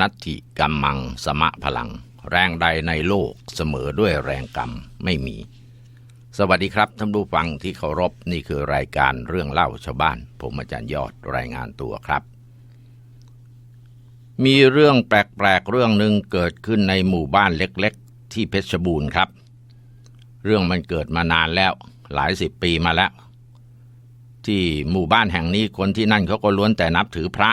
นัตถิกัมมังสมะพลัง แรงใดในโลกเสมอด้วยแรงกรรมไม่มี สวัสดีครับท่านผู้ฟังที่เคารพนี่คือรายการเรื่องเล่าชาวบ้าน ผมอาจารย์ยอดรายงานตัวครับ มีเรื่องแปลกๆเรื่องหนึ่งเกิดขึ้นในหมู่บ้านเล็กๆ ที่เพชรบูรณ์ครับ เรื่องมันเกิดมานานแล้วหลายสิบปีมาแล้ว ที่หมู่บ้านแห่งนี้คนที่นั่นเขาก็ล้วนแต่นับถือพระ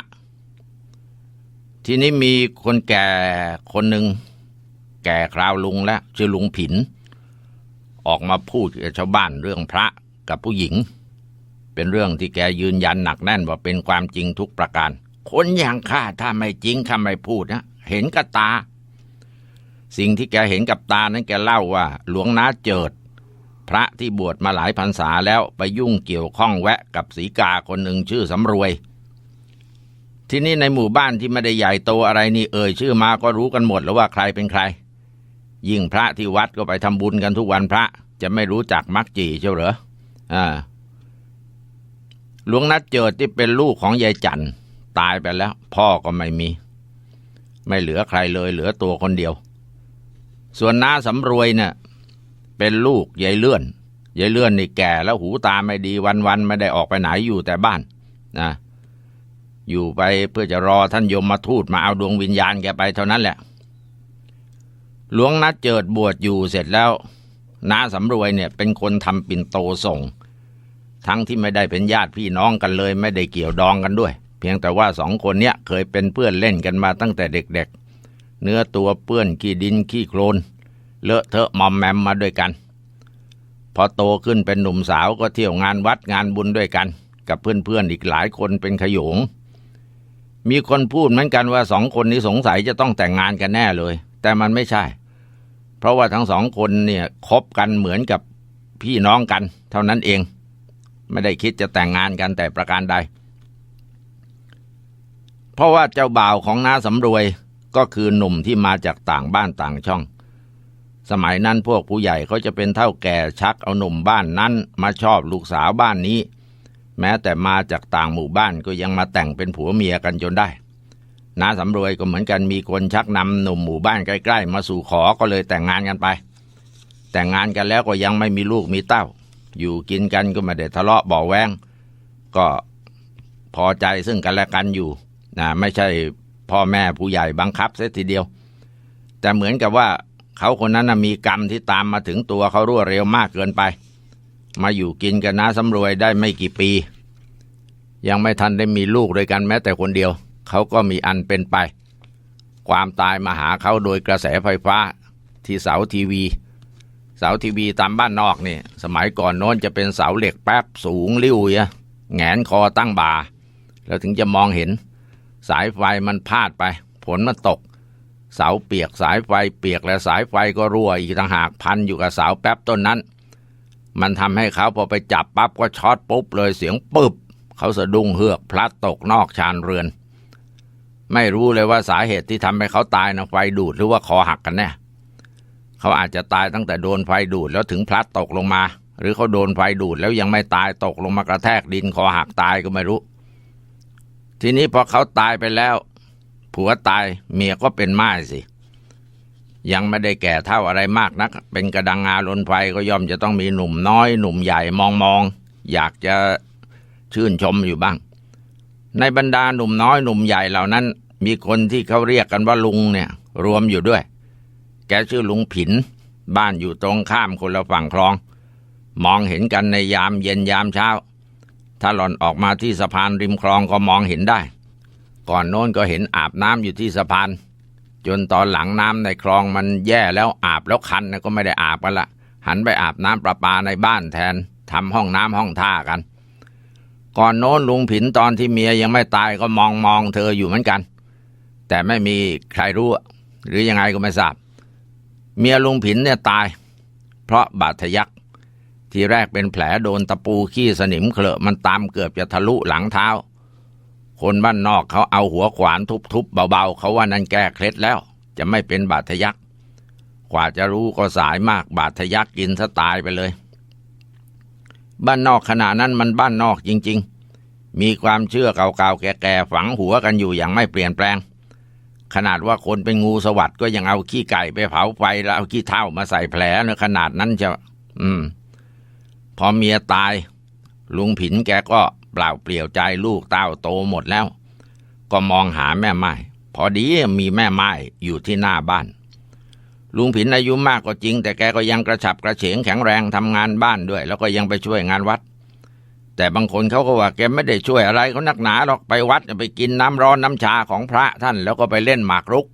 ทีนี้มีคนแก่คนหนึ่งแก่คราวลุงแล้วชื่อลุงผิน ออกมาพูดกับชาวบ้านเรื่องพระกับผู้หญิง เป็นเรื่องที่แกยืนยันหนักแน่นว่าเป็นความจริงทุกประการ คนอย่างข้าถ้าไม่จริงข้าไม่พูดนะเห็นกับตา สิ่งที่แกเห็นกับตานั้นแกเล่าว่า หลวงนาเจิด พระที่บวชมาหลายพรรษาแล้วไปยุ่งเกี่ยวข้องแวะกับสีกาคนหนึ่งชื่อสำรวย ที่นี่ในหมู่บ้านที่ไม่ได้ใหญ่โตอะไรนี่เอ่ยชื่อมาก็รู้กันหมดแล้วว่าใครเป็นใคร ยิ่งพระที่วัดก็ไปทำบุญกันทุกวันพระ จะไม่รู้จักมักจีเจ้าเหรออ่าหลวงนัดเจิดที่เป็นลูกของยายจันตายไปแล้ว พ่อก็ไม่มี ไม่เหลือใครเลย เหลือตัวคนเดียว ส่วนน้าสำรวยเนี่ยเป็นลูกยายเลื่อนยายเลื่อนนี่แก่แล้วหูตาไม่ดีวันๆไม่ได้ออกไปไหนอยู่แต่บ้านนะ อยู่ไปเพื่อจะรอท่านยมมาทูตมาเอาดวงวิญญาณแกไปเท่านั้นแหละ หลวงนัดเจิดบวชอยู่เสร็จแล้วน้าสำรวยเนี่ยเป็นคนทำปิ่นโตส่ง ทั้งที่ไม่ได้เป็นญาติพี่น้องกันเลย ไม่ได้เกี่ยวดองกันด้วย เพียงแต่ว่าสองคนเนี้ยเคยเป็นเพื่อนเล่นกันมาตั้งแต่เด็ก ๆ เนื้อตัวเปื้อนขี้ดินขี้โคลนเลอะเทอะมอมแมมมาด้วยกัน พอโตขึ้นเป็นหนุ่มสาวก็เที่ยวงานวัดงานบุญด้วยกัน กับเพื่อนๆอีกหลายคนเป็นขยง มีคนพูดเหมือนกันว่าสองคนนี้สงสัยจะต้องแต่งงานกันแน่เลย แต่มันไม่ใช่ เพราะว่าทั้งสองคนเนี่ยคบกันเหมือนกับพี่น้องกัน เท่านั้นเอง ไม่ได้คิดจะแต่งงานกันแต่ประการใด เพราะว่าเจ้าบ่าวของน้าสำรวยก็คือหนุ่มที่มาจากต่างบ้านต่างช่อง สมัยนั้นพวกผู้ใหญ่เขาจะเป็นเท่าแก่ชักเอาหนุ่มบ้านนั้น มาชอบลูกสาวบ้านนี้ แม้แต่มาจากต่างหมู่บ้านก็ยังมาแต่งเป็นผัวเมียกันจนได้น้าสำรวยก็เหมือนกันมีคนชักนำหนุ่มหมู่บ้านใกล้ ๆ มาสู่ขอก็เลยแต่งงานกันไป แต่งงานกันแล้วก็ยังไม่มีลูกมีเต้า อยู่กินกันก็ไม่ได้ทะเลาะบาะแวงก็พอใจซึ่งกันและกันอยู่นะไม่ใช่พ่อแม่ผู้ใหญ่บังคับเสียทีเดียว แต่เหมือนกับว่าเขาคนนั้นมีกรรมที่ตามมาถึงตัวเขารวดเร็วมากเกินไป มาอยู่กินกันน้าสำรวยได้ไม่กี่ปี ยังไม่ทันได้มีลูกด้วยกันแม้แต่คนเดียว เขาก็มีอันเป็นไป ความตายมาหาเขาโดยกระแสไฟฟ้าที่เสาทีวี เสาทีวีตามบ้านนอกนี่ สมัยก่อนโน้นจะเป็นเสาเหล็กแป๊บสูงริ้วอะแงนคอตั้งบ่า แล้วถึงจะมองเห็น สายไฟมันพาดไปฝนมันตก เสาเปียกสายไฟเปียกและสายไฟก็รั่วอีกต่างหากพันอยู่กับเสาแป๊บต้นนั้น มันทำให้เขาพอไปจับปั๊บก็ช็อตปุ๊บเลยเสียงปึ๊บเขาสะดุ้งเฮือกพลัดตกนอกชานเรือน ไม่รู้เลยว่าสาเหตุที่ทำให้เขาตายนะไฟดูดหรือว่าคอหักกันแน่เขาอาจจะตายตั้งแต่โดนไฟดูดแล้วถึงพลัดตกลงมา หรือเขาโดนไฟดูดแล้วยังไม่ตายตกลงมากระแทกดินคอหักตายก็ไม่รู้ ทีนี้พอเขาตายไปแล้ว ผัวตายเมียก็เป็นม่ายสิ ยังไม่ได้แก่เท่าอะไรมากนัก เป็นกระดังงาลนไฟก็ย่อมจะต้องมีหนุ่มน้อย หนุ่มใหญ่มองมองอยากจะชื่นชมอยู่บ้าง ในบรรดาหนุ่มน้อยหนุ่มใหญ่เหล่านั้น มีคนที่เขาเรียกกันว่าลุงเนี่ย รวมอยู่ด้วย แกชื่อลุงผิน บ้านอยู่ตรงข้ามคนละฝั่งคลอง มองเห็นกันในยามเย็นยามเช้า ถ้าหล่อนออกมาที่สะพานริมคลองก็มองเห็นได้ ก่อนโน้นก็เห็นอาบน้ำอยู่ที่สะพาน จนตอนหลังน้ำในคลองมันแย่แล้วอาบแล้วคันก็ไม่ได้อาบกันละหันไปอาบน้ำประปาในบ้านแทนทำห้องน้ำห้องท่ากัน ก่อนโน้นลุงผินตอนที่เมียยังไม่ตายก็มองมองเธออยู่เหมือนกัน แต่ไม่มีใครรู้ หรือยังไงก็ไม่ทราบ เมียลุงผินเนี่ยตาย เพราะบาดทะยักทีแรกเป็นแผลโดนตะปูขี้สนิมเคลอะมันตามเกือบจะทะลุหลังเท้า คนบ้านนอกเขาเอาหัวขวานทุบๆเบาๆ เขาว่านั่นแก้เคล็ดแล้ว จะไม่เป็นบาดทะยักกว่าจะรู้ก็สายมากบาดทะยักกินซะตายไปเลย บ้านนอกขณะนั้นมันบ้านนอกจริง ๆ มีความเชื่อเก่าๆแก่ๆฝังหัวกันอยู่อย่างไม่เปลี่ยนแปลง ขนาดว่าคนเป็นงูสวัสด์ก็ยังเอาขี้ไก่ไปเผาไฟแล้วเอาขี้เท่ามาใส่แผลเนะขนาดนั้นจะ อืม พอเมียตาย ลุงผินแกก็ ปล่าเปลี่ยวใจลูกเต้าโตหมดแล้ว ก็มองหาแม่ไม้พอดีมีแม่ไม้อยู่ที่หน้าบ้าน ลุงผินอายุมากก็จริง แต่แกก็ยังกระฉับกระเฉงแข็งแรงทำงานบ้านด้วย แล้วก็ยังไปช่วยงานวัด แต่บางคนเขาก็ว่าแกไม่ได้ช่วยอะไรเขานักหนาหรอกไปวัดไปกินน้ำร้อนน้ำชาของพระท่านแล้วก็ไปเล่นหมากรุก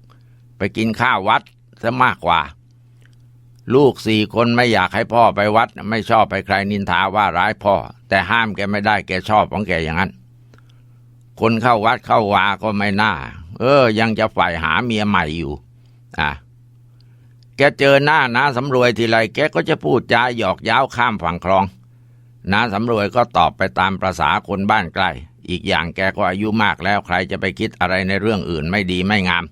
ไปกินข้าววัดซะมากกว่า ลูกสี่คนไม่อยากให้พ่อไปวัด ไม่ชอบไปใครนินทาว่าร้ายพ่อ แต่ห้ามแกไม่ได้แกชอบของแกอย่างนั้น คนเข้าวัดเข้าวาก็ไม่น่า เออ ยังจะฝ่ายหาเมียใหม่อยู่อะแกเจอหน้านาสำรวยทีไรแกก็จะพูดจาหยอกย้าวข้ามฝั่งคลองนาสำรวยก็ตอบไปตามประษาคนบ้านใกล้ อีกอย่างแกก็อายุมากแล้วใครจะไปคิดอะไรในเรื่องอื่นไม่ดีไม่งาม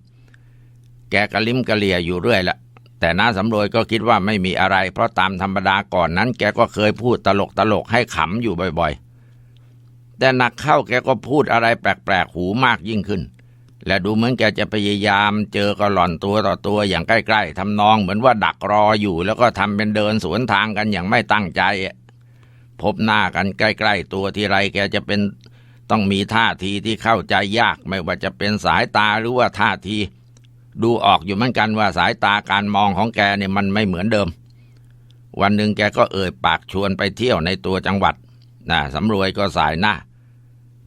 แกกระลิ้มกระเลียอยู่เรื่อยละ แต่น้าสำรวยก็คิดว่าไม่มีอะไร เพราะตามธรรมดาก่อนนั้น แกก็เคยพูดตลกตลกให้ขำอยู่บ่อยๆ แต่หนักเข้าแกก็พูดอะไรแปลกๆหูมากยิ่งขึ้น และดูเหมือนแกจะพยายามเจอก็หล่อนตัวต่อตัวอย่างใกล้ๆทำนองเหมือนว่าดักรออยู่ แล้วก็ทำเป็นเดินสวนทางกันอย่างไม่ตั้งใจ พบหน้ากันใกล้ๆตัวทีไรแกจะเป็นต้องมีท่าทีที่เข้าใจยากไม่ว่าจะเป็นสายตาหรือว่าท่าที ดูออกอยู่เหมือนกันว่าสายตาการมองของแกเนี่ยมันไม่เหมือนเดิม วันหนึ่งแกก็เอ่ยปากชวนไปเที่ยวในตัวจังหวัดนะสำรวยก็สายหน้า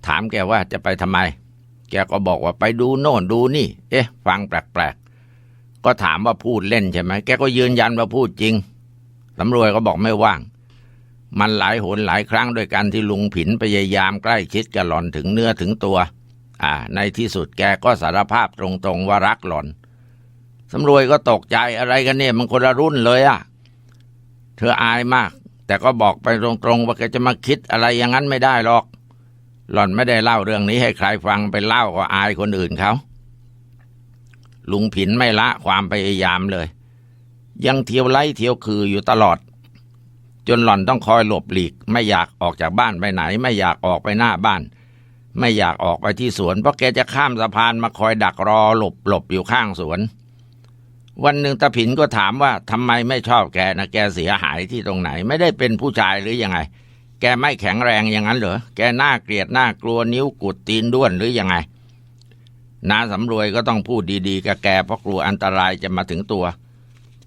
ถามแกว่าจะไปทำไม แกก็บอกว่าไปดูโน่นดูนี่ เอ๊ะ ฟังแปลกๆ ก็ถามว่าพูดเล่นใช่ไหม แกก็ยืนยันว่าพูดจริงสำรวยก็บอกไม่ว่าง มันหลายหนหลายครั้งด้วยกันที่ลุงผินพยายามใกล้ชิดกับหล่อนถึงเนื้อถึงตัว อ่า ในที่สุดแกก็สารภาพตรงๆว่ารักหล่อนสำรวยก็ตกใจอะไรกันเนี่ย มันคนละรุ่นเลยอะเธออายมาก แต่ก็บอกไปตรงๆว่าแกจะมาคิดอะไรอย่างนั้นไม่ได้หรอก หล่อนไม่ได้เล่าเรื่องนี้ให้ใครฟังไปเล่าก็อายคนอื่นเขาลุงผินไม่ละความพยายามเลย ยังเที่ยวไล่เที่ยวคืออยู่ตลอด จนหล่อนต้องคอยหลบหลีก ไม่อยากออกจากบ้านไปไหน ไม่อยากออกไปหน้าบ้าน ไม่อยากออกไปที่สวน เพราะแกจะข้ามสะพานมาคอยดักรอหลบหลบอยู่ข้างสวน วันหนึ่งตาผินก็ถามว่าทำไมไม่ชอบแกนะแกเสียหายที่ตรงไหน ไม่ได้เป็นผู้ชายหรือยังไง แกไม่แข็งแรงอย่างนั้นเหรอแกน่าเกลียดน่ากลัวนิ้วกุดตีนด้วนหรือยังไงนาสำรวยก็ต้องพูดดีๆกับแกเพราะกลัวอันตรายจะมาถึงตัว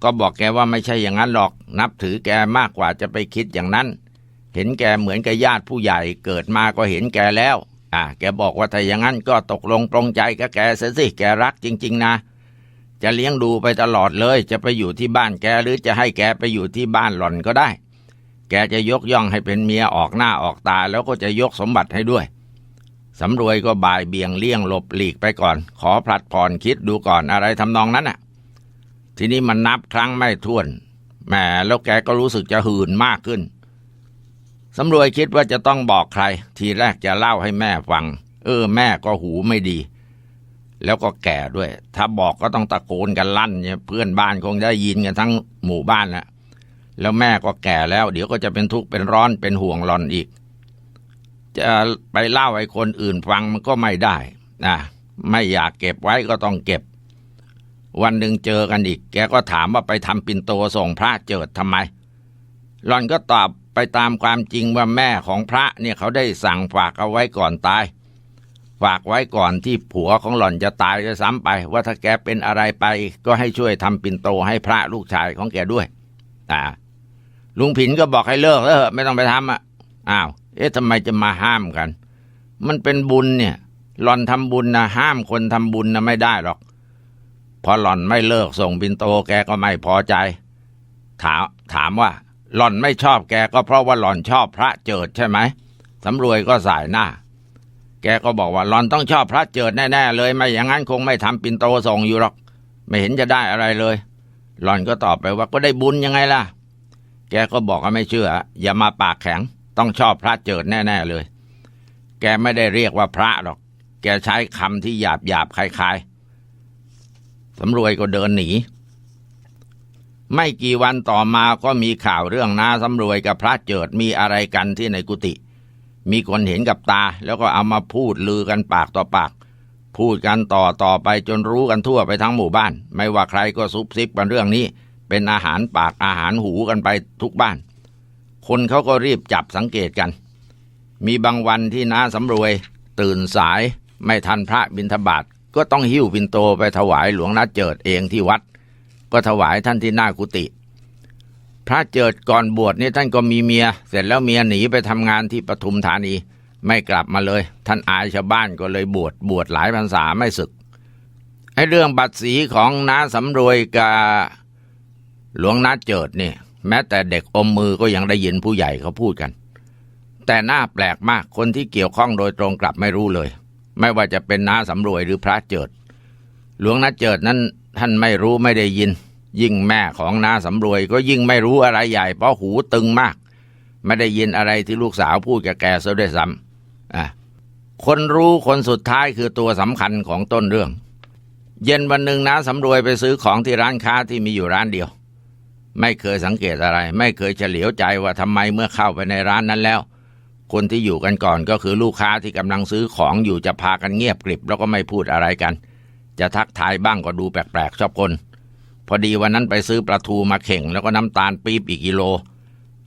ก็บอกแกว่าไม่ใช่อย่างนั้นหรอก นับถือแกมากกว่าจะไปคิดอย่างนั้น เห็นแกเหมือนกับญาติผู้ใหญ่เกิดมาก็เห็นแกแล้ว อ่า แกบอกว่าถ้าอย่างนั้นก็ตกลงปรงใจกับแกเสียสิแกรักจริง ๆ นะ จะเลี้ยงดูไปตลอดเลย จะไปอยู่ที่บ้านแกหรือจะให้แกไปอยู่ที่บ้านหล่อนก็ได้ แกจะยกย่องให้เป็นเมียออกหน้าออกตา แล้วก็จะยกสมบัติให้ด้วยสำรวยก็บ่ายเบี่ยงเลี่ยงหลบหลีกไปก่อน ขอผลัดผ่อนคิดดูก่อนอะไรทำนองนั้นน่ะ ทีนี้มันนับครั้งไม่ถ้วนแหมแล้วแกก็รู้สึกจะหื่นมากขึ้น สำรวยคิดว่าจะต้องบอกใคร ทีแรกจะเล่าให้แม่ฟัง เออ แม่ก็หูไม่ดี แล้วก็แก่ด้วย ถ้าบอกก็ต้องตะโกนกันลั่นเนี่ยเพื่อนบ้านคงได้ยินกันทั้งหมู่บ้านแล้วแล้วแม่ก็แก่แล้ว เดี๋ยวก็จะเป็นทุกข์เป็นร้อนเป็นห่วงหลอนอีก จะไปเล่าให้คนอื่นฟังมันก็ไม่ได้นะไม่อยากเก็บไว้ก็ต้องเก็บ วันหนึ่งเจอกันอีก แกก็ถามว่าไปทำปินโตส่งพระเจิดทำไมหลอนก็ตอบ ไปตามความจริงว่าแม่ของพระเนี่ยเขาได้สั่งฝากเอาไว้ก่อนตาย ฝากไว้ก่อนที่ผัวของหล่อนจะตายจะซ้ำไป ว่าถ้าแกเป็นอะไรไป ก็ให้ช่วยทำปิ่นโตให้พระลูกชายของแกด้วย อ่า ลุงผินก็บอกให้เลิกแล้วเถอะไม่ต้องไปทำอะอ้าวเอ๊ะทำไมจะมาห้ามกัน มันเป็นบุญเนี่ย หล่อนทำบุญนะห้ามคนทำบุญนะไม่ได้หรอกพอหล่อนไม่เลิกส่งปินโตแกก็ไม่พอใจ ถามถามว่า หล่อนไม่ชอบแกก็เพราะว่าหล่อนชอบพระเจิดใช่ไหมสำรวยก็สายหน้า แกก็บอกว่าหล่อนต้องชอบพระเจิดแน่ๆเลยไม่อย่างนั้นคงไม่ทำปินโตส่งอยู่หรอก ไม่เห็นจะได้อะไรเลย หล่อนก็ตอบไปว่าก็ได้บุญยังไงล่ะ แกก็บอกว่าไม่เชื่อ อย่ามาปากแข็ง ต้องชอบพระเจิดแน่ ๆเลย แกไม่ได้เรียกว่าพระหรอก แกใช้คำที่หยาบหยาบคลายๆสำรวยก็เดินหนี ไม่กี่วันต่อมาก็มีข่าวเรื่องนาสำรวยกับพระเจิดมีอะไรกันที่ในกุฏิมีคนเห็นกับตาแล้วก็เอามาพูดลือกันปากต่อปาก พูดกันต่อต่อไปจนรู้กันทั่วไปทั้งหมู่บ้าน ไม่ว่าใครก็ซุบซิบกันเรื่องนี้ เป็นอาหารปากอาหารหูกันไปทุกบ้าน คนเขาก็รีบจับสังเกตกัน มีบางวันที่น้าสำรวย ตื่นสายไม่ทันพระบิณฑบาตก็ต้องหิ้วปินโตไปถวายหลวงนาเจิดเองที่วัด ก็ถวายท่านที่หน้ากุฏิพระเจิดก่อนบวชนี่ท่านก็มีเมีย เสร็จแล้วเมียหนีไปทำงานที่ปทุมธานีไม่กลับมาเลย ท่านอายชาวบ้านก็เลยบวชบวชหลายพรรษาไม่ศึกไอ้เรื่องบัตรสีของน้าสำรวยกับหลวงนาเจิดเนี่ยแม้แต่เด็กอมมือก็ยังได้ยินผู้ใหญ่เขาพูดกัน แต่หน้าแปลกมากคนที่เกี่ยวข้องโดยตรงกลับไม่รู้เลย ไม่ว่าจะเป็นน้าสำรวยหรือพระเจิด หลวงนาเจิดนั้น ท่านไม่รู้ไม่ได้ยิน ยิ่งแม่ของน้าสำรวยก็ยิ่งไม่รู้อะไรใหญ่ เพราะหูตึงมาก ไม่ได้ยินอะไรที่ลูกสาวพูดกับแกซะด้วยซ้ำอะคนรู้คนสุดท้ายคือตัวสำคัญของต้นเรื่อง เย็นวันหนึ่งน้าสำรวยไปซื้อของที่ร้านค้าที่มีอยู่ร้านเดียว ไม่เคยสังเกตอะไร ไม่เคยเฉลียวใจว่าทำไมเมื่อเข้าไปในร้านนั้นแล้ว คนที่อยู่กันก่อนก็คือลูกค้าที่กำลังซื้อของอยู่จะพากันเงียบกริบแล้วก็ไม่พูดอะไรกัน จะทักทายบ้างก็ดูแปลกๆชอบคน พอดีวันนั้นไปซื้อปลาทูมาเข่งแล้วก็น้ำตาลปี๊บอีกกิโล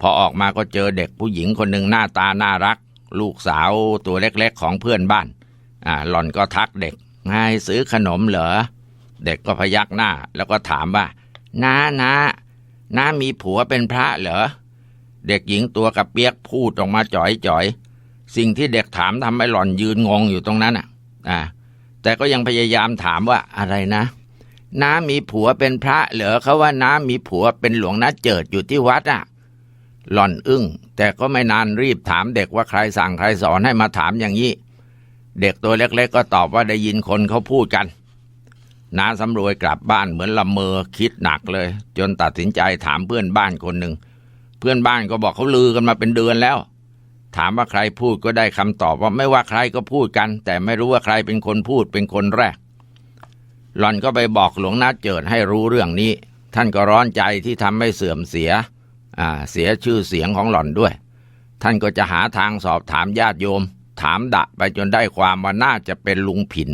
พอออกมาก็เจอเด็กผู้หญิงคนหนึ่งหน้าตาน่ารัก ลูกสาวตัวเล็กๆของเพื่อนบ้าน อ่า หล่อนก็ทักเด็กไงซื้อขนมเหรอ เด็กก็พยักหน้า แล้วก็ถามว่าน้าน้าน้ามีผัวเป็นพระเหรอ เด็กหญิงตัวกับเปียกพูดออกมาจ่อยจ่อยๆ สิ่งที่เด็กถามทำให้หล่อนยืนงงอยู่ตรงนั้นอะ อ่า แต่ก็ยังพยายามถามว่าอะไรนะ น้ามีผัวเป็นพระเหรอเขาว่าน้ามีผัวเป็นหลวงนาเจิดอยู่ที่วัดอะ หล่อนอึ้ง แต่ก็ไม่นานรีบถามเด็กว่าใครสั่งใครสอนให้มาถามอย่างนี้ เด็กตัวเล็กๆก็ตอบว่าได้ยินคนเขาพูดกันน้าสำรวยกลับบ้านเหมือนละเมอคิดหนักเลย จนตัดสินใจถามเพื่อนบ้านคนหนึ่ง เพื่อนบ้านก็บอกเขาลือกันมาเป็นเดือนแล้ว ถามว่าใครพูดก็ได้คำตอบว่าไม่ว่าใครก็พูดกัน แต่ไม่รู้ว่าใครเป็นคนพูดเป็นคนแรก หล่อนก็ไปบอกหลวงนาเจิดให้รู้เรื่องนี้ ท่านก็ร้อนใจที่ทำให้เสื่อมเสียเสียชื่อเสียงของหล่อนด้วย ท่านก็จะหาทางสอบถามญาติโยม ถามดะไปจนได้ความว่าน่าจะเป็นลุงผิน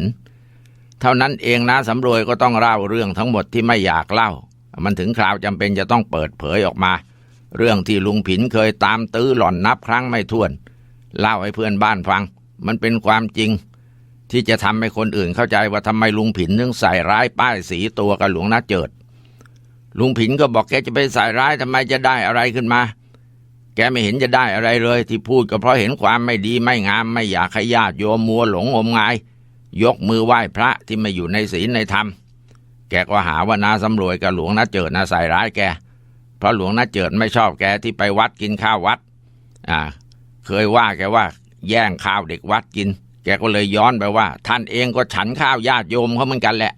เท่านั้นเองนะสำรวยก็ต้องเล่าเรื่องทั้งหมดที่ไม่อยากเล่า มันถึงคราวจำเป็นจะต้องเปิดเผยออกมา เรื่องที่ลุงผินเคยตามตื้อหล่อนนับครั้งไม่ถ้วน เล่าให้เพื่อนบ้านฟัง มันเป็นความจริง ที่จะทำให้คนอื่นเข้าใจว่าทำไมลุงผินถึงใส่ร้ายป้ายสีตัวกับหลวงนาเจิด ลุงผินก็บอกแกจะไปใส่ร้ายทำไมจะได้อะไรขึ้นมา แกไม่เห็นจะได้อะไรเลย ที่พูดก็เพราะเห็นความไม่ดีไม่งามไม่อยากให้ญาติโยมมัวหลงงมงาย ยกมือไหว้พระที่ไม่อยู่ในศีลในธรรม แกก็หาว่านาสำรวยกับหลวงนาเจิดนาใส่ร้ายแก เพราะหลวงนาเจิดไม่ชอบแกที่ไปวัดกินข้าววัด อ่า เคยว่าแกว่า แย่งข้าวเด็กวัดกิน แกก็เลยย้อนไปว่า ท่านเองก็ฉันข้าวญาติโยมเขาเหมือนกันแหละ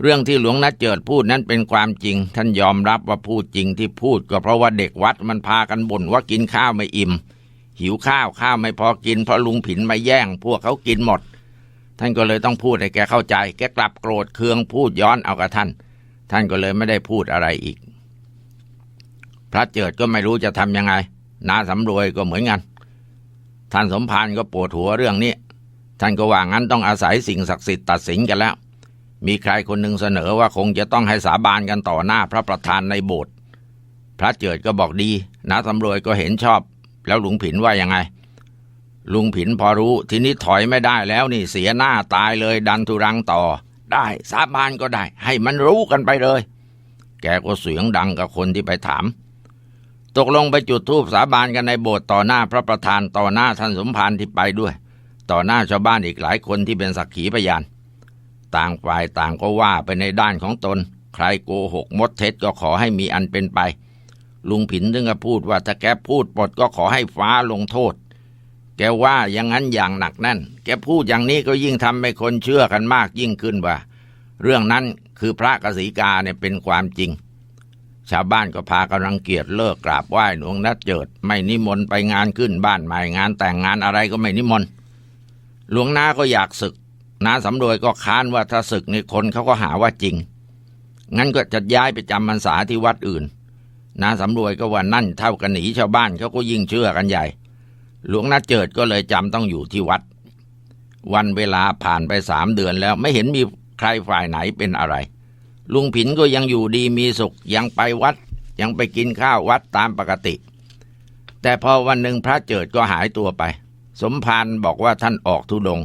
เรื่องที่หลวงนาเจิดพูดนั้นเป็นความจริง ท่านยอมรับว่าพูดจริงที่พูดก็เพราะว่าเด็กวัดมันพากันบ่นว่ากินข้าวไม่อิ่ม หิวข้าวข้าวไม่พอกินเพราะลุงผินมาแย่ง พวกเขากินหมด ท่านก็เลยต้องพูดให้แกเข้าใจ แกกลับโกรธเคืองพูดย้อนเอากับท่าน ท่านก็เลยไม่ได้พูดอะไรอีก พระเจิดก็ไม่รู้จะทำยังไงนาสำรวยก็เหมือนกันท่านสมภารก็ปวดหัวเรื่องนี้ ท่านก็ว่างั้นต้องอาศัยสิ่งศักดิ์สิทธิ์ตัดสินกันแล้ว มีใครคนหนึ่งเสนอว่าคงจะต้องให้สาบานกันต่อหน้าพระประธานในโบสถ์พระเจิดก็บอกดีนาสำรวยก็เห็นชอบ แล้วหลวงผินว่ายังไง ลุงผินพอรู้ทีนี้ถอยไม่ได้แล้วนี่เสียหน้าตายเลยดันทุรังต่อ ได้สาบานก็ได้ ให้มันรู้กันไปเลย แกก็เสียงดังกับคนที่ไปถาม ตกลงไปจุดธูปสาบานกันในโบสถ์ต่อหน้าพระประธานต่อหน้าท่านสมภารที่ไปด้วย ต่อหน้าชาวบ้านอีกหลายคนที่เป็นสักขีพยาน ต่างฝ่ายต่างก็ว่าไปในด้านของตน ใครโกหกมดเท็จก็ขอให้มีอันเป็นไป ลุงผินถึงกับพูดว่าถ้าแกพูดปดก็ขอให้ฟ้าลงโทษ แกว่าอย่างนั้นอย่างหนักแน่น แกพูดอย่างนี้ก็ยิ่งทำให้คนเชื่อกันมากยิ่งขึ้นว่า เรื่องนั้นคือพระกษีกาเนี่ยเป็นความจริง ชาวบ้านก็พากันรังเกียจเลิกกราบไหว้หลวงนัดเจิด ไม่นิมนต์ไปงานขึ้นบ้านใหม่งานแต่งงานอะไรก็ไม่นิมนต์หลวงนาก็อยากศึกนาสำรวยก็ค้านว่าถ้าศึกนี่คนเขาก็หาว่าจริง งั้นก็จะย้ายไปจำพรรษาที่วัดอื่นนาสำรวยก็ว่านั่นเท่ากันหนีชาวบ้านเขาก็ยิ่งเชื่อกันใหญ่ หลวงนาเจิดก็เลยจำต้องอยู่ที่วัด วันเวลาผ่านไปสามเดือนแล้วไม่เห็นมีใครฝ่ายไหนเป็นอะไร ลุงผินก็ยังอยู่ดีมีสุขยังไปวัด ยังไปกินข้าววัดตามปกติ แต่พอวันหนึ่งพระเจิดก็หายตัวไป สมภารบอกว่าท่านออกทุดง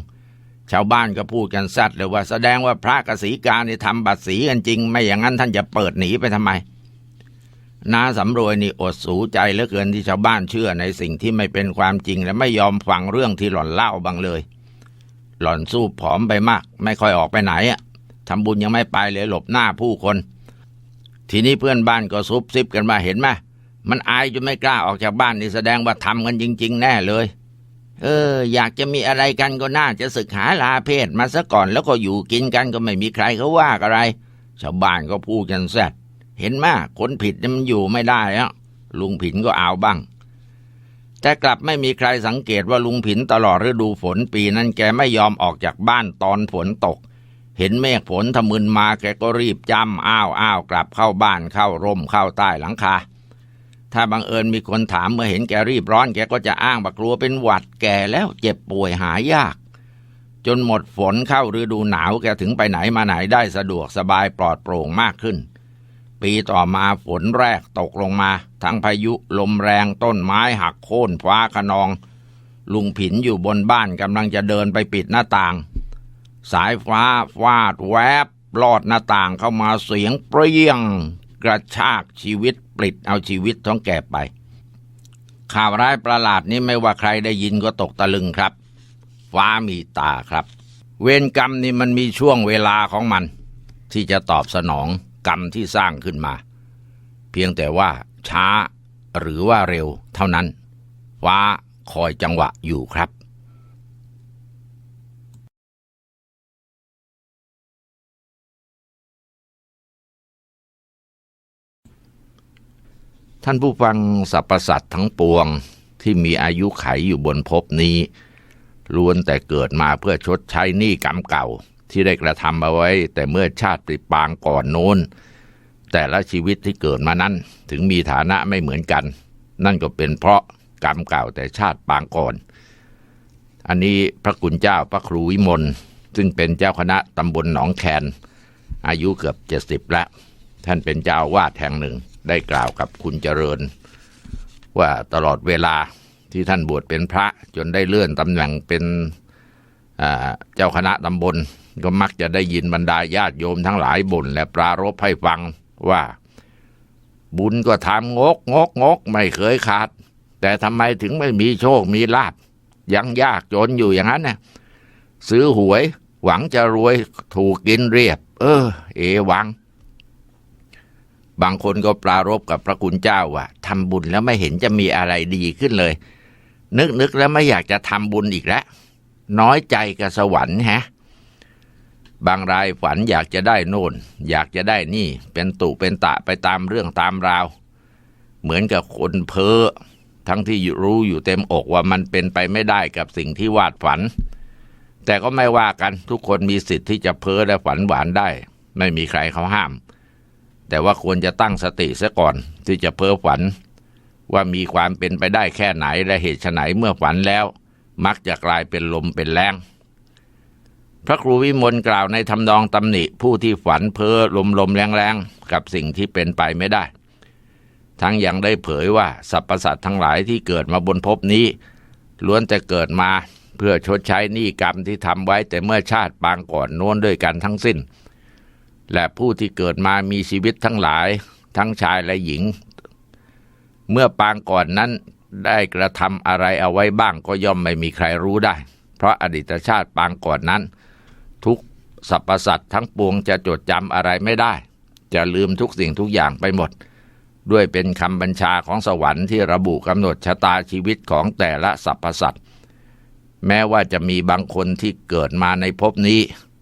ชาวบ้านก็พูดกันซัดเลยว่าแสดงว่าพระกษีการนี่ทำบัตรสีกันจริง ไม่อย่างนั้นท่านจะเปิดหนีไปทำไมนาสำรวยนี่อดสูใจเหลือเกินที่ชาวบ้านเชื่อในสิ่งที่ไม่เป็นความจริงและไม่ยอมฟังเรื่องที่หล่อนเล่าบางเลย หล่อนสู้ผอมไปมาก ไม่ค่อยออกไปไหนอะ ทำบุญยังไม่ไปเลยหลบหน้าผู้คน ทีนี้เพื่อนบ้านก็ซุบซิบกันมาเห็นไหมมันอายจนไม่กล้าออกจากบ้านนี่แสดงว่าทำกันจริง ๆ แน่เลย เออ อยากจะมีอะไรกันก็น่าจะศึกหาลาเพศมาซะก่อนแล้วก็อยู่กินกันก็ไม่มีใครเขาว่าอะไร ชาวบ้านก็พูดกันแซดเห็นไหมคนผิดนี่มันอยู่ไม่ได้แล้วลุงผินก็เอาบ้าง แต่กลับไม่มีใครสังเกตว่าลุงผินตลอดฤดูฝนปีนั้นแกไม่ยอมออกจากบ้านตอนฝนตก เห็นเมฆฝนทะมึนมาแกก็รีบจำอ้าวอ้าวกลับเข้าบ้านเข้าร่มเข้าใต้หลังคา ถ้าบังเอิญมีคนถามเมื่อเห็นแกรีบร้อนแกก็จะอ้างว่ากลัวเป็นหวัดแก่แล้วเจ็บป่วยหายาก จนหมดฝนเข้าฤดูหนาวแกถึงไปไหนมาไหนได้สะดวกสบายปลอดโปร่งมากขึ้น ปีต่อมาฝนแรกตกลงมา ทั้งพายุลมแรงต้นไม้หักโค่นฟ้าขนอง ลุงผินอยู่บนบ้านกำลังจะเดินไปปิดหน้าต่าง สายฟ้าฟาดแวบลอดหน้าต่างเข้ามาเสียงเปรี้ยง กระชากชีวิตปลิดเอาชีวิตท้องแก่ไป ข่าวร้ายประหลาดนี้ไม่ว่าใครได้ยินก็ตกตะลึงครับ ฟ้ามีตาครับ เวรกรรมนี่มันมีช่วงเวลาของมัน ที่จะตอบสนองกรรมที่สร้างขึ้นมา เพียงแต่ว่าช้าหรือว่าเร็วเท่านั้น ฟ้าคอยจังหวะอยู่ครับ ท่านผู้ฟังสรรพสัตว์ทั้งปวงที่มีอายุไขอยู่บนภพนี้ล้วนแต่เกิดมาเพื่อชดใช้หนี้กรรมเก่า ที่ได้กระทำเอาไว้ แต่เมื่อชาติปริปางก่อนโน้น แต่ละชีวิตที่เกิดมานั้นถึงมีฐานะไม่เหมือนกัน นั่นก็เป็นเพราะกรรมเก่าแต่ชาติปางก่อน อันนี้พระคุณเจ้าพระครูวิมลซึ่งเป็นเจ้าคณะตำบลหนองแคน อายุเกือบเจ็ดสิบแล้ว ท่านเป็นเจ้าวาดแห่งหนึ่ง ได้กล่าวกับคุณเจริญ ว่าตลอดเวลาที่ท่านบวชเป็นพระจนได้เลื่อนตำแหน่งเป็นเจ้าคณะตำบล ก็มักจะได้ยินบรรดาญาติโยมทั้งหลายบ่นและปรารบให้ฟังว่า บุญก็ทำงกงกงกไม่เคยขาด แต่ทำไมถึงไม่มีโชคมีลาบยังยากจนอยู่อย่างนั้นนะซื้อหวย หวังจะรวยถูกกินเรียบ เออ เอวัง บางคนก็ปรารบกับพระคุณเจ้าว่าทำบุญแล้วไม่เห็นจะมีอะไรดีขึ้นเลย นึกนึกแล้วไม่อยากจะทำบุญอีกแล้ว น้อยใจกับสวรรค์ฮะ บางรายฝันอยากจะได้โน่น อยากจะได้นี่ เป็นตุเป็นตะไปตามเรื่องตามราว เหมือนกับคนเพ้อ ทั้งที่รู้อยู่เต็มอกว่ามันเป็นไปไม่ได้กับสิ่งที่วาดฝัน แต่ก็ไม่ว่ากันทุกคนมีสิทธิ์ที่จะเพ้อและฝันหวานได้ ไม่มีใครเขาห้าม แต่ว่าควรจะตั้งสติซะก่อนที่จะเพ้อฝัน ว่ามีความเป็นไปได้แค่ไหนและเหตุไฉนเมื่อฝันแล้ว มักจะกลายเป็นลมเป็นแรงพระครูวิมลกล่าวในทำนองตำหนิผู้ที่ฝันเพ้อลมลมๆแรงแรงๆกับสิ่งที่เป็นไปไม่ได้ ทั้งยังได้เผยว่าสรรพสัตว์ทั้งหลายที่เกิดมาบนภพนี้ ล้วนแต่เกิดมาเพื่อชดใช้หนี้กรรมที่ทำไว้แต่เมื่อชาติปางก่อนโน้นด้วยกันทั้งสิ้น และผู้ที่เกิดมามีชีวิตทั้งหลาย ทั้งชายและหญิง เมื่อปางก่อนนั้นได้กระทำอะไรเอาไว้บ้างก็ย่อมไม่มีใครรู้ได้ เพราะอดีตชาติปางก่อนนั้น ทุกสรรพสัตว์ทั้งปวงจะจดจำอะไรไม่ได้ จะลืมทุกสิ่งทุกอย่างไปหมด ด้วยเป็นคำบัญชาของสวรรค์ที่ระบุกำหนดชะตาชีวิตของแต่ละสรรพสัตว์แม้ว่าจะมีบางคนที่เกิดมาในภพนี้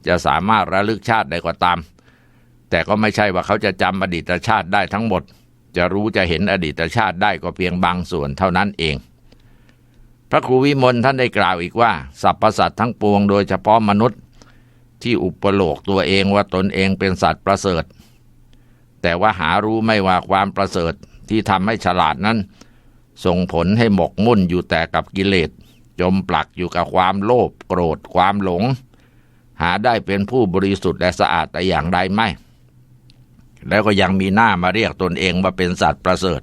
จะสามารถระลึกชาติได้ก็ตาม แต่ก็ไม่ใช่ว่าเขาจะจำอดีตชาติได้ทั้งหมด จะรู้จะเห็นอดีตชาติได้ก็เพียงบางส่วนเท่านั้นเอง พระครูวิมลท่านได้กล่าวอีกว่าสรรพสัตว์ทั้งปวงโดยเฉพาะมนุษย์ ที่อุปโลกตัวเองว่าตนเองเป็นสัตว์ประเสริฐ แต่ว่าหารู้ไม่ว่าความประเสริฐที่ทำให้ฉลาดนั้น ส่งผลให้หมกมุ่นอยู่แต่กับกิเลสจมปลักอยู่กับความโลภโกรธความหลง หาได้เป็นผู้บริสุทธิ์และสะอาดแต่อย่างใดไม่ แล้วก็ยังมีหน้ามาเรียกตนเองว่าเป็นสัตว์ประเสริฐ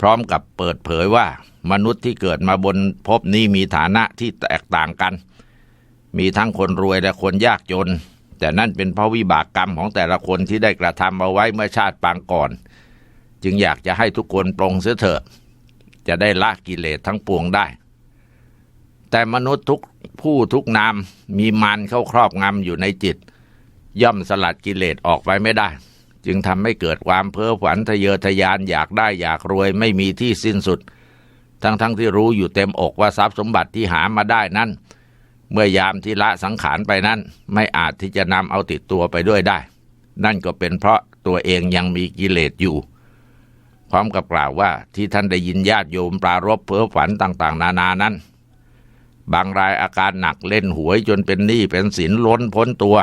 พร้อมกับเปิดเผยว่ามนุษย์ที่เกิดมาบนภพนี้มีฐานะที่แตกต่างกัน มีทั้งคนรวยและคนยากจน แต่นั่นเป็นเพราะวิบากกรรมของแต่ละคนที่ได้กระทำเอาไว้เมื่อชาติปางก่อน จึงอยากจะให้ทุกคนปรงเสียเถอะ จะได้ละกิเลสทั้งปวงได้ แต่มนุษย์ทุกผู้ทุกนามมีมารเข้าครอบงำอยู่ในจิต ย่อมสลัดกิเลสออกไปไม่ได้ จึงทำให้เกิดความเพ้อฝันทะเยอทะยานอยากได้อยากรวยไม่มีที่สิ้นสุด ทั้งๆทที่รู้อยู่เต็มอกว่าทรัพย์สมบัติที่หามาได้นั้นเมื่อยามที่ละสังขารไปนั้นไม่อาจที่จะนำเอาติดตัวไปด้วยได้ นั่นก็เป็นเพราะตัวเองยังมีกิเลสอยู่ พร้อมกับกล่าวว่าที่ท่านได้ยินญาติโยมปรารบเพ้อฝันต่างๆ นานานั้น บางรายอาการหนักเล่นหวยจนเป็นหนี้เป็นสินล้นพ้นตัว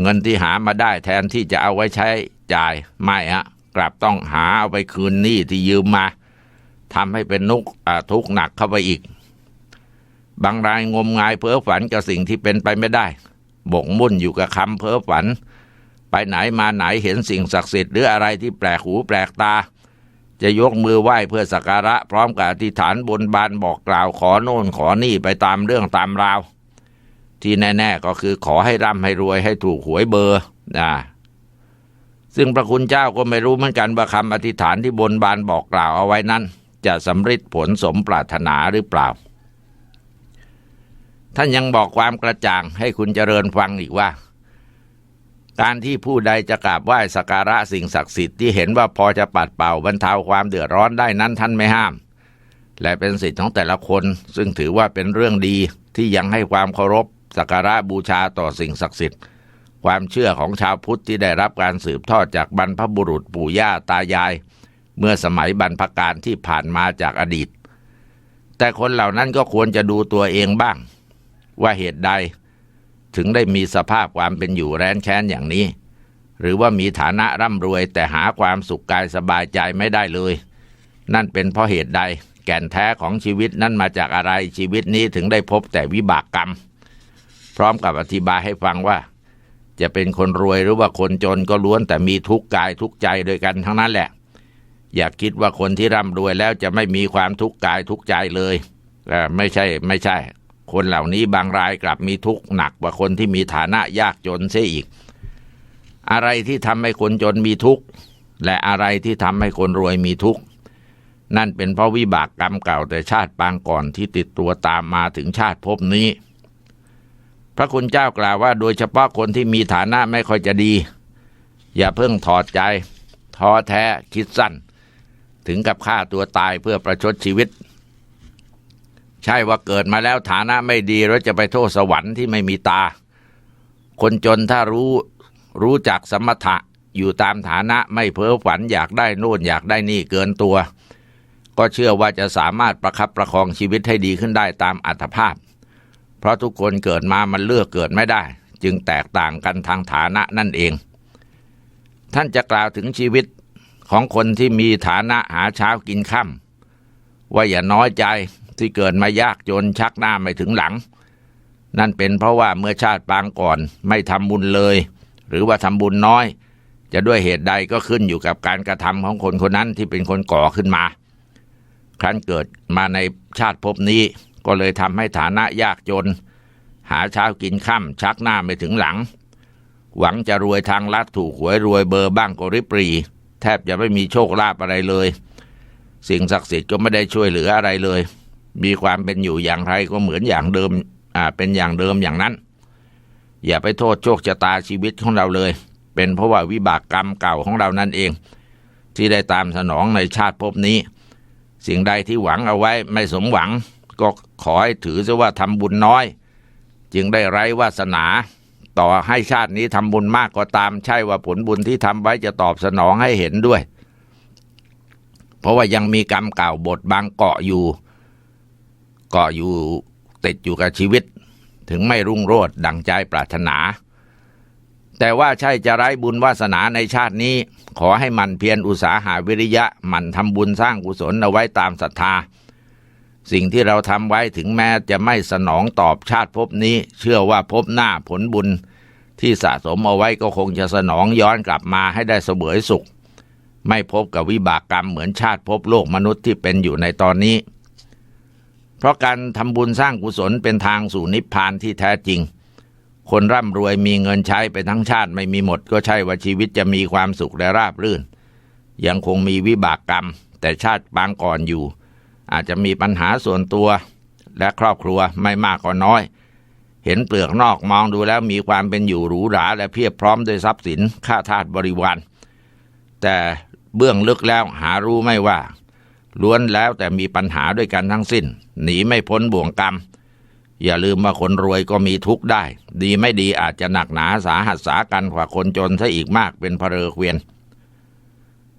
เงินที่หามาได้แทนที่จะเอาไว้ใช้จ่ายไม่ฮะกลับต้องหาเอาไปคืนหนี้ที่ยืมมาทำให้เป็นนุกทุกข์หนักเข้าไปอีก บางรายงมงายเพ้อฝันกับสิ่งที่เป็นไปไม่ได้ บกมุ่นอยู่กับคำเพ้อฝัน ไปไหนมาไหนเห็นสิ่งศักดิ์สิทธิ์หรืออะไรที่แปลกหูแปลกตา จะยกมือไหว้เพื่อสักการะ พร้อมกับอธิษฐานบนบานบอกกล่าวขอโน่นขอนี่ไปตามเรื่องตามราว ที่แน่ ๆ ก็คือขอให้ร่ำให้รวยให้ถูกหวยเบอร์นะซึ่งพระคุณเจ้าก็ไม่รู้เหมือนกันว่าคำอธิษฐานที่บนบานบอกกล่าวเอาไว้นั้น จะสำเร็จผลสมปรารถนาหรือเปล่า ท่านยังบอกความกระจ่างให้คุณเจริญฟังอีกว่า การที่ผู้ใดจะกราบไหว้สักการะสิ่งศักดิ์สิทธิ์ที่เห็นว่าพอจะปัดเป่าบรรเทาความเดือดร้อนได้นั้นท่านไม่ห้าม และเป็นสิทธิ์ของแต่ละคนซึ่งถือว่าเป็นเรื่องดีที่ยังให้ความเคารพ สักการะบูชาต่อสิ่งศักดิ์สิทธิ์ ความเชื่อของชาวพุทธที่ได้รับการสืบทอดจากบรรพบุรุษปู่ย่าตายาย เมื่อสมัยบรรพการที่ผ่านมาจากอดีต แต่คนเหล่านั้นก็ควรจะดูตัวเองบ้าง ว่าเหตุใด ถึงได้มีสภาพความเป็นอยู่แร้นแค้นอย่างนี้ หรือว่ามีฐานะร่ำรวยแต่หาความสุขกายสบายใจไม่ได้เลย นั่นเป็นเพราะเหตุใดแก่นแท้ของชีวิตนั้นมาจากอะไรชีวิตนี้ถึงได้พบแต่วิบากกรรม พร้อมกับอธิบายให้ฟังว่า จะเป็นคนรวยหรือว่าคนจนก็ล้วนแต่มีทุกข์กายทุกข์ใจโดยกันทั้งนั้นแหละ อย่าคิดว่าคนที่ร่ำรวยแล้วจะไม่มีความทุกข์กายทุกข์ใจเลยไม่ใช่ไม่ใช่ คนเหล่านี้บางรายกลับมีทุกข์หนักกว่าคนที่มีฐานะยากจนเสียอีก อะไรที่ทำให้คนจนมีทุกข์และอะไรที่ทำให้คนรวยมีทุกข์นั่นเป็นเพราะวิบากกรรมเก่าแต่ชาติปางก่อนที่ติดตัวตามมาถึงชาติภพนี้ พระคุณเจ้ากล่าวว่า โดยเฉพาะคนที่มีฐานะไม่ค่อยจะดี อย่าเพิ่งถอดใจท้อแท้คิดสั้น ถึงกับฆ่าตัวตายเพื่อประชดชีวิต ใช่ว่าเกิดมาแล้วฐานะไม่ดีแล้วจะไปโทษสวรรค์ที่ไม่มีตา คนจนถ้ารู้รู้จักสมถะอยู่ตามฐานะไม่เพ้อฝันอยากได้โน่นอยากได้นี่เกินตัว ก็เชื่อว่าจะสามารถประคับประคองชีวิตให้ดีขึ้นได้ตามอัตภาพ เพราะทุกคนเกิดมามันเลือกเกิดไม่ได้ จึงแตกต่างกันทางฐานะนั่นเอง ท่านจะกล่าวถึงชีวิตของคนที่มีฐานะหาเช้ากินค่ำว่าอย่าน้อยใจที่เกิดมายากจนชักหน้าไม่ถึงหลัง นั่นเป็นเพราะว่าเมื่อชาติปางก่อนไม่ทำบุญเลย หรือว่าทำบุญน้อย จะด้วยเหตุใดก็ขึ้นอยู่กับการกระทำของคนคนนั้นที่เป็นคนก่อขึ้นมา ครั้นเกิดมาในชาติภพนี้ ก็เลยทำให้ฐานะยากจน หาเช้ากินค่ำชักหน้าไม่ถึงหลัง หวังจะรวยทางลัดถูกหวยรวยเบอร์บ้างก็ริบรี แทบจะไม่มีโชคลาภอะไรเลย สิ่งศักดิ์สิทธิ์ก็ไม่ได้ช่วยเหลืออะไรเลย มีความเป็นอยู่อย่างไรก็เหมือนอย่างเดิมอ่าเป็นอย่างเดิมอย่างนั้น อย่าไปโทษโชคชะตาชีวิตของเราเลย เป็นเพราะว่าวิบากกรรมเก่าของเรานั่นเอง ที่ได้ตามสนองในชาติภพนี้สิ่งใดที่หวังเอาไว้ไม่สมหวัง ก็ขอให้ถือซะว่าทำบุญน้อย จึงได้ไร้วาสนา ต่อให้ชาตินี้ทำบุญมากก็ตาม ใช่ว่าผลบุญที่ทำไว้จะตอบสนองให้เห็นด้วย เพราะว่ายังมีกรรมเก่าบทบางเกาะอยู่ เกาะอยู่ติดอยู่กับชีวิต ถึงไม่รุ่งโรจน์ดังใจปรารถนา แต่ว่าใช่จะไร้บุญวาสนาในชาตินี้ ขอให้มันเพียรอุตสาหาวิริยะมันทำบุญสร้างกุศลเอาไว้ตามศรัทธา สิ่งที่เราทำไว้ถึงแม้จะไม่สนองตอบชาติภพนี้ เชื่อว่าภพหน้าผลบุญที่สะสมเอาไว้ก็คงจะสนองย้อนกลับมาให้ได้เสวยสุข ไม่พบกับวิบากกรรมเหมือนชาติภพโลกมนุษย์ที่เป็นอยู่ในตอนนี้ เพราะการทำบุญสร้างกุศลเป็นทางสู่นิพพานที่แท้จริง คนร่ำรวยมีเงินใช้ไปทั้งชาติไม่มีหมด ก็ใช่ว่าชีวิตจะมีความสุขและราบรื่น ยังคงมีวิบากกรรม แต่ชาติปางก่อนอยู่ อาจจะมีปัญหาส่วนตัวและครอบครัวไม่มากก็น้อย เห็นเปลือกนอกมองดูแล้วมีความเป็นอยู่หรูหราและเพียบพร้อมด้วยทรัพย์สินค่าทาสบริวารแต่เบื้องลึกแล้วหารู้ไม่ว่า ล้วนแล้วแต่มีปัญหาด้วยกันทั้งสิ้น หนีไม่พ้นบ่วงกรรม อย่าลืมว่าคนรวยก็มีทุกข์ได้ ดีไม่ดีอาจจะหนักหนาสาหัสสากันกว่าคนจนซะอีกมากเป็นพระเรอเวียน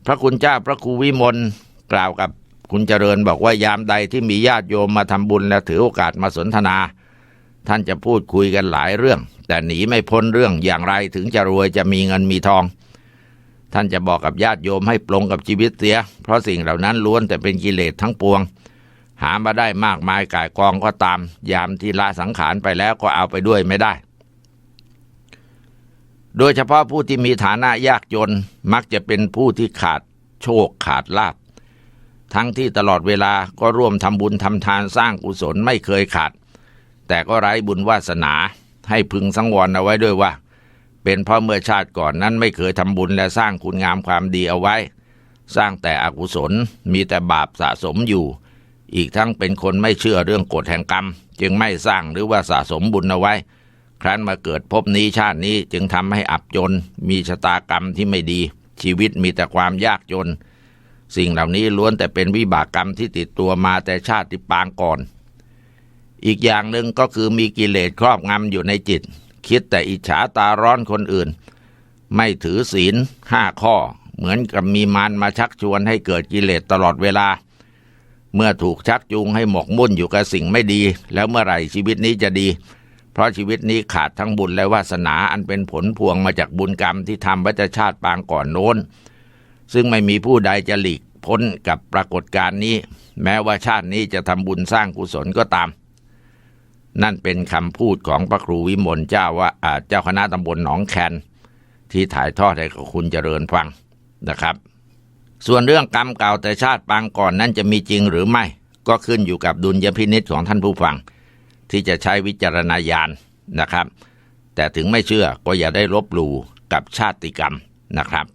พระคุณเจ้าพระครูวิมลกล่าวกับ คุณเจริญบอกว่ายามใดที่มีญาติโยมมาทำบุญและถือโอกาสมาสนทนา ท่านจะพูดคุยกันหลายเรื่อง แต่หนีไม่พ้นเรื่องอย่างไรถึงจะรวยจะมีเงินมีทอง ท่านจะบอกกับญาติโยมให้ปลงกับชีวิตเสีย เพราะสิ่งเหล่านั้นล้วนแต่เป็นกิเลสทั้งปวง หามาได้มากมายกายกองก็ตาม ยามที่ละสังขารไปแล้วก็เอาไปด้วยไม่ได้โดยเฉพาะผู้ที่มีฐานะยากจนมักจะเป็นผู้ที่ขาดโชคขาดลาบ ทั้งที่ตลอดเวลาก็ร่วมทำบุญทำทานสร้างกุศลไม่เคยขาด แต่ก็ไร้บุญวาสนาให้พึงสังวรเอาไว้ด้วยว่า เป็นเพราะเมื่อชาติก่อนนั้นไม่เคยทำบุญและสร้างคุณงามความดีเอาไว้ สร้างแต่อกุศลมีแต่บาปสะสมอยู่ อีกทั้งเป็นคนไม่เชื่อเรื่องกฎแห่งกรรม จึงไม่สร้างหรือว่าสะสมบุญเอาไว้ ครั้นมาเกิดพบนี้ชาตินี้จึงทำให้อับจน มีชะตากรรมที่ไม่ดี ชีวิตมีแต่ความยากจน สิ่งเหล่านี้ล้วนแต่เป็นวิบากกรรมที่ติดตัวมาแต่ชาติปางก่อน อีกอย่างหนึ่งก็คือมีกิเลสครอบงำอยู่ในจิต คิดแต่อิจฉาตาร้อนคนอื่น ไม่ถือศีลห้าข้อ เหมือนกับมีมารมาชักชวนให้เกิดกิเลสตลอดเวลา เมื่อถูกชักจูงให้หมกมุ่นอยู่กับสิ่งไม่ดี แล้วเมื่อไหร่ชีวิตนี้จะดี เพราะชีวิตนี้ขาดทั้งบุญและวาสนาอันเป็นผลพวงมาจากบุญกรรมที่ทำไว้แต่ชาติปางก่อนโน้น ซึ่งไม่มีผู้ใดจะหลีกพ้นกับปรากฏการณ์นี้ แม้ว่าชาตินี้จะทำบุญสร้างกุศลก็ตาม นั่นเป็นคำพูดของพระครูวิมลเจ้าว่าเจ้าคณะตำบลหนองแคน ที่ถ่ายทอดให้กับคุณเจริญฟังนะครับ ส่วนเรื่องกรรมเก่าแต่ชาติปางก่อนนั้นจะมีจริงหรือไม่ก็ขึ้นอยู่กับดุลยพินิษของท่านผู้ฟัง ที่จะใช้วิจารณญาณนะครับ แต่ถึงไม่เชื่อก็อย่าได้ลบหลู่กับชาติกรรมนะครับ